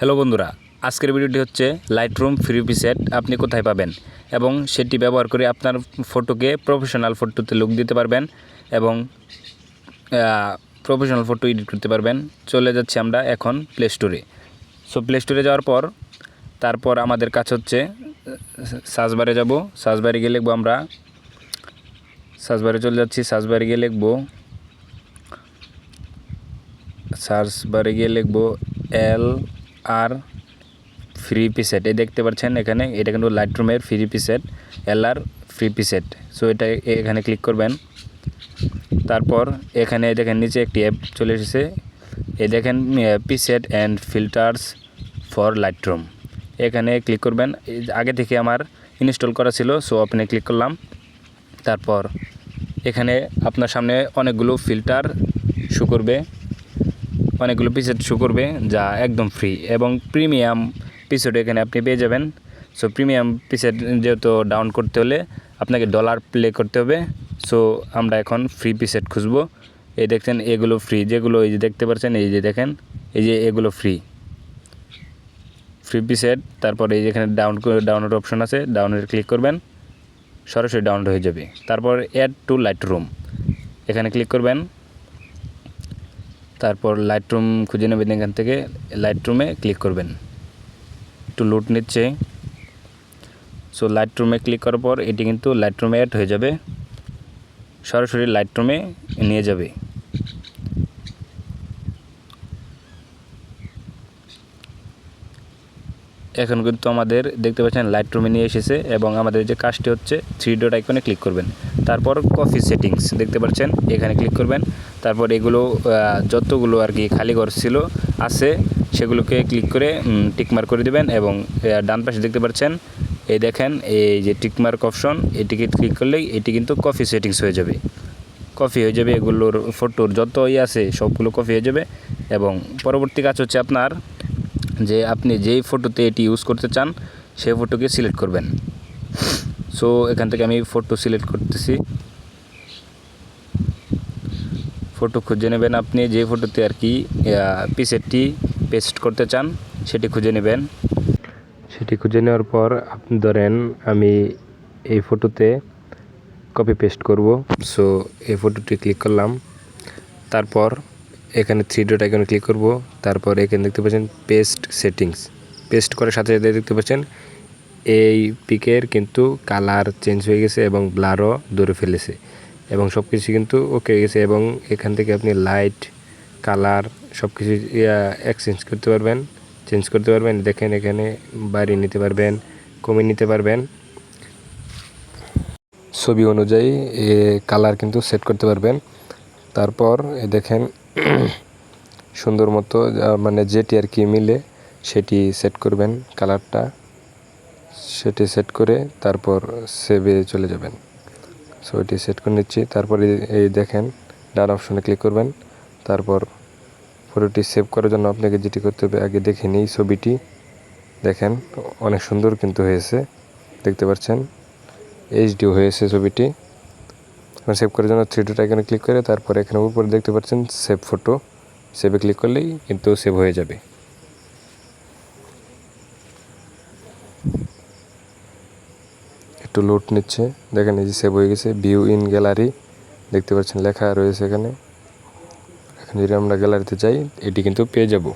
Hello বন্ধুরা, আজকের ভিডিওটি হচ্ছে লাইটরুম ফ্রি পিসেট আপনি কোথায় পাবেন? এবং সেটি ব্যবহার করে আপনার ফটোকে প্রফেশনাল ফটোতে লুক দিতে পারবেন এবং প্রফেশনাল ফটো এডিট করতে পারবেন। চলে যাচ্ছি আমরা এখন প্লে স্টোরে সো প্লে স্টোরে যাওয়ার পর, তারপর আমাদের কাজ হচ্ছে সাজবারে যাব। সাজবারে গিয়ে লিখব আমরা সাজবারে চলে যাচ্ছি। সাজবারে গিয়ে লিখব সার্চ বারে গিয়ে লিখব এল আর ফ্রি পিসেট এই দেখতে পাচ্ছেন এখানে, এটা কিন্তু লাইটরুমের free preset L R free preset so এটা এখানে ক্লিক করবেন। তারপর এখানে দেখেন নিচে একটি অ্যাপ চলে এসেছে। এই দেখেন preset and filters for Lightroom এখানে ক্লিক করবেন। আগে থেকে আমার ইনস্টল করা ছিল সো ওপেনে ক্লিক করলাম। তারপর এখানে আপনার সামনে অনেকগুলো ফিল্টার শু করবে। অনেকগুলো পিসেট শো করবে, যা একদম ফ্রি এবং প্রিমিয়াম পিসেট এখানে আপনি পেয়ে যাবেন। সো প্রিমিয়াম পিসেট যেহেতু ডাউন করতে হলে আপনাকে ডলার প্লে করতে হবে। সো আমরা এখন ফ্রি পিসেট খুঁজবো। এই দেখছেন এগুলো ফ্রি যেগুলো এই যে দেখতে পাচ্ছেন, এই যে দেখেন, এই যে এগুলো ফ্রি ফ্রি পিসেট তারপর এই যেখানে ডাউন ডাউনলোড অপশন আছে ডাউনলোড ক্লিক করবেন, সরাসরি ডাউনলোড হয়ে যাবে। তারপর অ্যাড টু লাইট রুম এখানে ক্লিক করবেন তারপর লাইট রুম খুঁজে নেবেন এখান থেকে। লাইট রুমে ক্লিক করবেন। একটু লুট নিচ্ছে। সো লাইট রুমে ক্লিক করার পর এটি কিন্তু লাইট রুমে অ্যাড হয়ে যাবে। সরাসরি লাইট রুমে নিয়ে যাবে। এখন কিন্তু আমাদের দেখতে পাচ্ছেন লাইট রুমে নিয়ে এসেছে এবং আমাদের যে কাজটি হচ্ছে থ্রি ডট আইকনে ক্লিক করবেন। তারপর কফি সেটিংস দেখতে পাচ্ছেন, এখানে ক্লিক করবেন। তারপর এগুলো যতগুলো আর কি খালি ঘর ছিল, আছে, সেগুলোকে ক্লিক করে টিকমার্ক করে দেবেন এবং ডান পাশে দেখতে পাচ্ছেন, এই দেখেন, এই যে টিকমার্ক অপশন এটিকে ক্লিক করলেই এটি কিন্তু কফি সেটিংস হয়ে যাবে। কফি হয়ে যাবে এগুলোর ফটোর যত ইয়ে আছে, সবগুলো কফি হয়ে যাবে এবং পরবর্তী কাজ হচ্ছে আপনার যে আপনি যেই ফটোতে এটি ইউজ করতে চান, সেই ফটোকে সিলেক্ট করবেন। সো এখান থেকে আমি ফটো সিলেক্ট করতেছি। ফটো খুঁজে নেবেন আপনি, যে ফটোতে আর কি পিসেরটি পেস্ট করতে চান, সেটি খুঁজে নেবেন। সেটি খুঁজে নেওয়ার পর আপনি ধরেন আমি এই ফটোতে কপি পেস্ট করব। সো এই ফটোটি ক্লিক করলাম। তারপর এখানে থ্রি ডট আইকনে ক্লিক করব। তারপর এখানে দেখতে পাচ্ছেন পেস্ট সেটিংস পেস্ট করার সাথে সাথে দেখতে পাচ্ছেন এই পিকের কিন্তু কালার চেঞ্জ হয়ে গেছে এবং ব্লারও দূরে ফেলেছে। এবং সব কিছু কিন্তু ওকে হয়ে গেছে এবং এখান থেকে আপনি লাইট কালার সব কিছু এক্সচেঞ্জ করতে পারবেন। চেঞ্জ করতে পারবেন। দেখেন এখানে বাড়ি নিতে পারবেন, কমে নিতে পারবেন। ছবি অনুযায়ী এ কালার কিন্তু সেট করতে পারবেন। তারপর দেখেন সুন্দর মতো মানে যেটি আর কি মিলে, সেটি সেট করবেন কালারটা সেটি সেট করে তারপর সেভে চলে যাবেন। সো এটি সেট করে নিচ্ছি। তারপরে এই দেখেন, ডান অপশনে ক্লিক করবেন। তারপর ফটোটি সেভ করার জন্য আপনাকে যেটি করতে হবে, আগে দেখে নিই ছবিটি। দেখেন, অনেক সুন্দর কিন্তু হয়েছে। দেখতে পাচ্ছেন? এইচডি হয়েছে ছবিটি। সেভ করার জন্য থ্রি ডট আইকনে ক্লিক করে তারপর এখানে উপরে দেখতে পাচ্ছেন সেভ ফটো সেভে ক্লিক করলেই কিন্তু সেভ হয়ে যাবে। একটু লোড নিচ্ছে। দেখেন এই যে সেভ হয়ে গেছে। ভিউ ইন গ্যালারি দেখতে পাচ্ছেন লেখা রয়েছে এখানে। এখন যদি আমরা গ্যালারিতে যাই, এটি কিন্তু পেয়ে যাব।